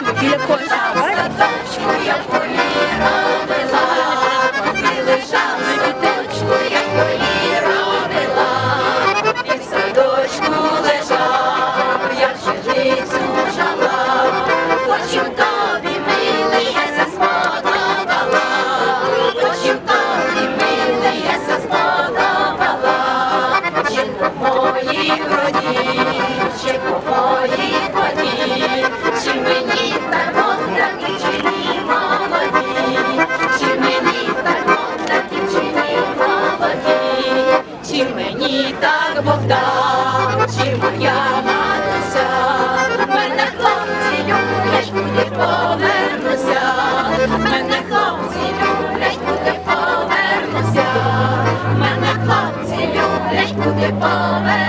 біля Садочку я полі робила, ти лежала квіточку, я полі робила, і в садочку лежав, я пшеницю жала, хочу тобі милий, я сподобала, хочу тобі милий, я сподобала, моїй роді, і мені так Бог дав, чи моя матуся, мене хлопці люблять, куди повернуся, мене хлопці люблять, куди повернуся, мене хлопці люблять, куди повернуся.